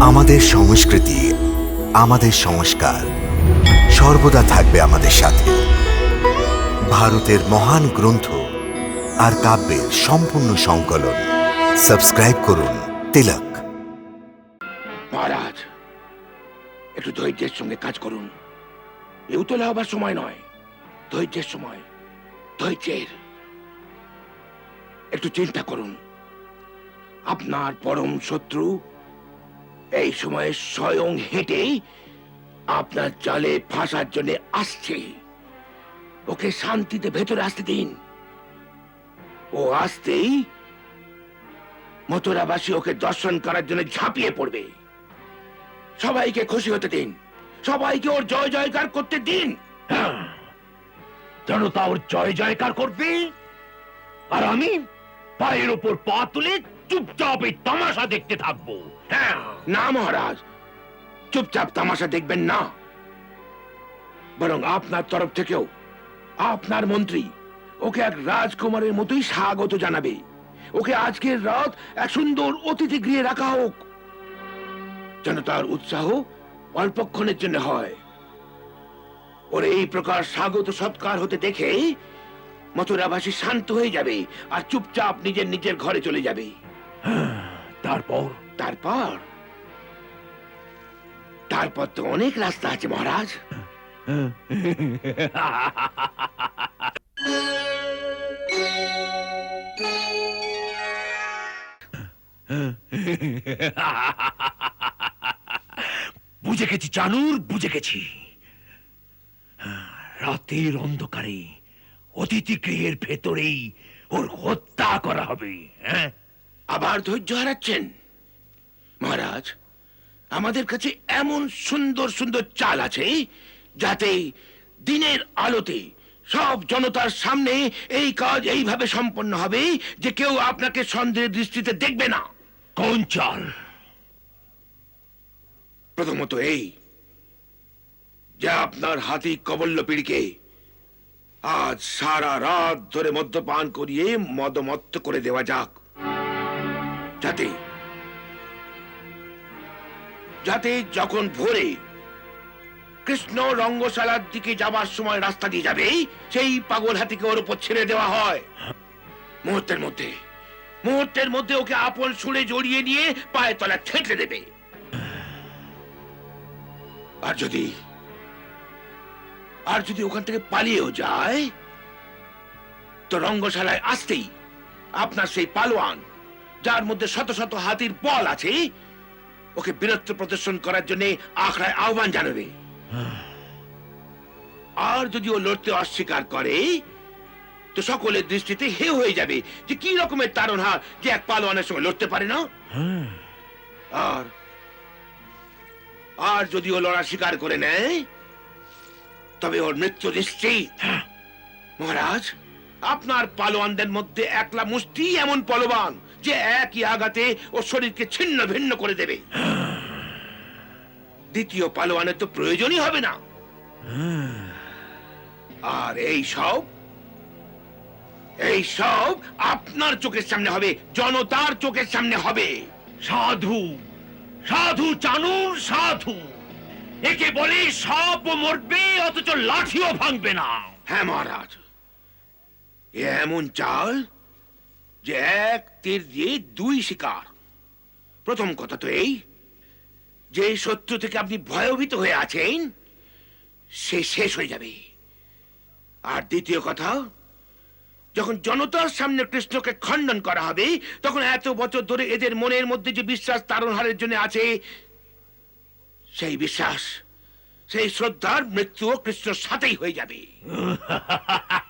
আমাদের সংস্কৃতি, আমাদের সংস্কার সর্বদা থাকবে আমাদের সাথে। ভারতের মহান গ্রন্থ আর কাব্যের সম্পূর্ণ সংকলন। সাবস্ক্রাইব করুন তিলক। মহারাজ, একটু ধৈর্যের সঙ্গে কাজ করুন। উতলা হবার সময় নয়। ধৈর্যের সময়, ধৈর্যের। একটু চিন্তা করুন। আপনার পরম শত্রু এই সময়ে স্বয়ং হেঁটে আপনার জালে ফাঁসার জন্য আসছে। ওকে শান্তিতে ভেতরে আসতে দিন। ও আসতেই মথুরাবাসী ওকে দর্শন করার জন্য ঝাঁপিয়ে পড়বে। সবাইকে খুশি হতে দিন। সবাইকে ওর জয় জয়কার করতে দিন। জনতা ওর জয় জয়কার করবে। আর আমি পায়ের ওপর পা তুলে চুপচাপ এই তামাশা দেখতে থাকব। হ্যাঁ। না, মহারাজ। চুপচাপ তামাশা দেখবেন না। বরং আপনার তরফ থেকেও আপনার মন্ত্রী ওকে এক রাজকুমারের মতোই স্বাগত জানাবে। ওকে আজকের রাত এক সুন্দর অতিথি গৃহে রাখা হোক। যেন তার উৎসাহ অল্পক্ষণের জন্য হয়। ওর এই প্রকার স্বাগত সৎকার হতে দেখে মথুরাবাসী শান্ত হয়ে যাবে আর চুপচাপ নিজের নিজের ঘরে চলে যাবে। তারপর? তারপর? তারপর তো অনেক রাস্তা আছে মহারাজ। বুঝে গেছি চানুর বুঝে গেছি। রাতের অন্ধকারে অতিথি গৃহের ভেতরেই ওর হত্যা করা হবে হ্যাঁ? আবার ধৈর্য হারাচ্ছেন? মহারাজ আমাদের কাছে এমন সুন্দর সুন্দর চাল আছে যাতে দিনের আলোতে সব জনতার সামনে এই কাজ এইভাবে সম্পন্ন হবে যে কেউ আপনাকে সন্দেহের দৃষ্টিতে দেখবে না। কোন চাল? প্রথমত এই যে আপনার হাতি কবল্য পিড়িকে আজ সারা রাত ধরে মদ্যপান করিয়ে মদমত্ত করে দেওয়া যাক। যাতে যাতে যখন ভোরে কৃষ্ণ রঙ্গশালার দিকে যাবার সময় রাস্তা দিয়ে যাবে, সেই পাগল হাতিকে ওর উপর ছেড়ে দেওয়া হয়। মুহূর্তের মধ্যে মুহূর্তের মধ্যে ওকে আপন সুরে জড়িয়ে নিয়ে পায়ের তলা ঠেকলে দেবে। আর যদি আর যদি ওখান থেকে পালিয়েও যায়, তো রঙ্গশালায় আসতেই আপনার সেই পালোয়ান যার মধ্যে শত শত হাতির বল আছে, ওকে বীরত্ব প্রদর্শন করার জন্য আখড়ায় আহ্বান জানাবে। আর যদি ও লড়তে অস্বীকার করে, তো সকলের দৃষ্টিতে হে হয়ে যাবে যে কি রকমের তারণহার যে এক পালোয়ানের সঙ্গে লড়তে পারে না। আর আর যদি ও লড়া স্বীকার করে নেয়, তবে ওর মৃত্যু নিশ্চিত। মহারাজ, আপনার পালোয়ানদের মধ্যে একলা মুষ্টি এমন পলবান যে একই আঘাতে ও শরীরকে ছিন্ন ভিন্ন করে দেবে। দ্বিতীয় পালোয়ানের তো প্রয়োজনই হবে না। আর এই সব এই সব আপনার চোখের সামনে হবে, জনতার চোখের সামনে হবে। সাধু সাধু চানুর সাধু। একে বলে সব মরবে, অথচ লাঠিও ভাঙবে না। হ্যাঁ মহারাজ। এমন চাল যে এক তীর দিয়ে দুই শিকার। প্রথম কথা তো এই, যে শত্রু থেকে আপনি ভয়ভীত হয়ে আছেন, সে শেষ হয়ে যাবে। আর দ্বিতীয় কথা, যখন জনতার সামনে কৃষ্ণকে খণ্ডন করা হবে, তখন এত বছর ধরে এদের মনের মধ্যে যে বিশ্বাস তারণহারের জন্য আছে, সেই বিশ্বাস, সেই শ্রদ্ধার মৃত্যুও কৃষ্ণর সাথেই হয়ে যাবে।